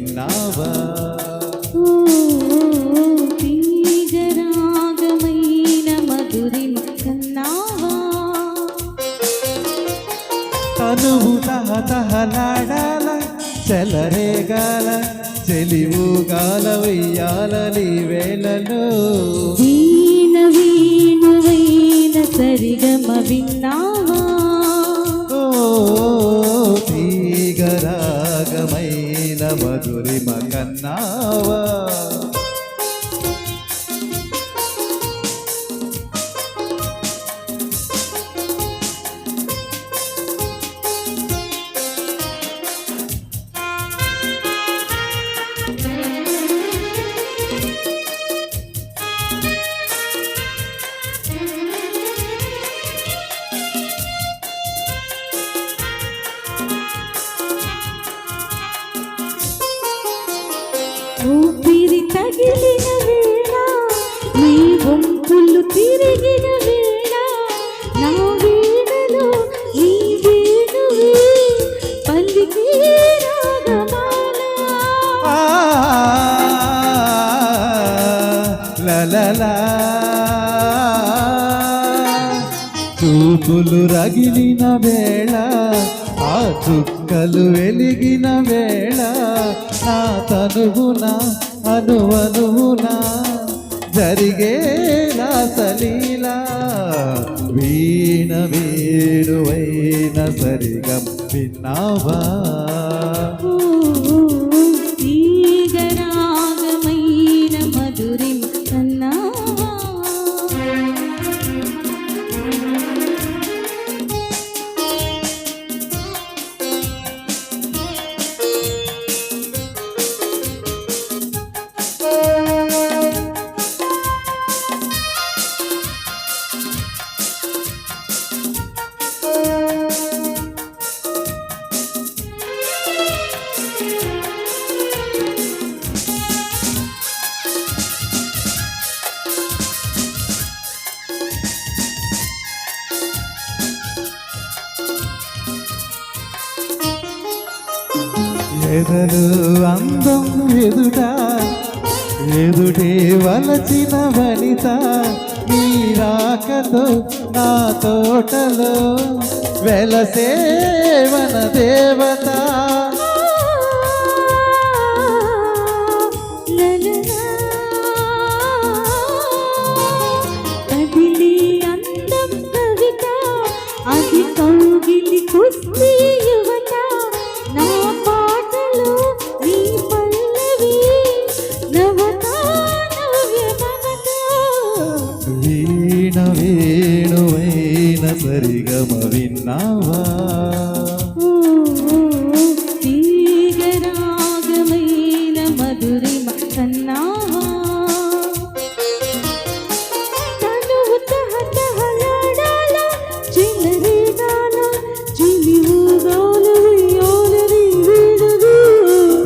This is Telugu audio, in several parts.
విన్నావా తీగరాగమైన కన్నావా? తనువు తహతహలాడాల చెలరేగాల చెలివుగాల వెయ్యాలని వేళలో. వీణ వీణువైన సరిగమ విన్నావా మధురిమ కన్నావా? ఊపిరి తగిలిన వేళ నీ వంపులు తిరిగిన వేళ నా వీణలో నీ వేణువి పల్లికి రాగమాల ఆ, లలలా. చూపులు రగిలిన వేళ చుక్కలు వెలిగిన వేళ నా తనువున అనువనువున జరిగే రాసలీలా వీణ వీణువైన సరిగం విన్నావా? ఎదలు అందం ఎదుట ఎదుటే వలచిన వనిత నీ రాకతో నా తోటలో వెలసేవన దేవతా. వేణువైన సరిగమ విన్నావా? తీగరాగమైన మధురిమ కన్నావా.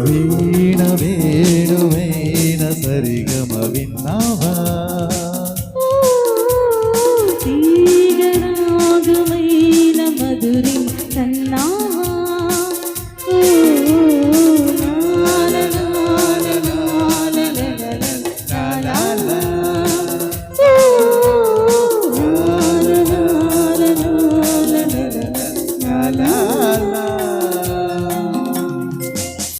వీణ సరిగమ విన్నావా?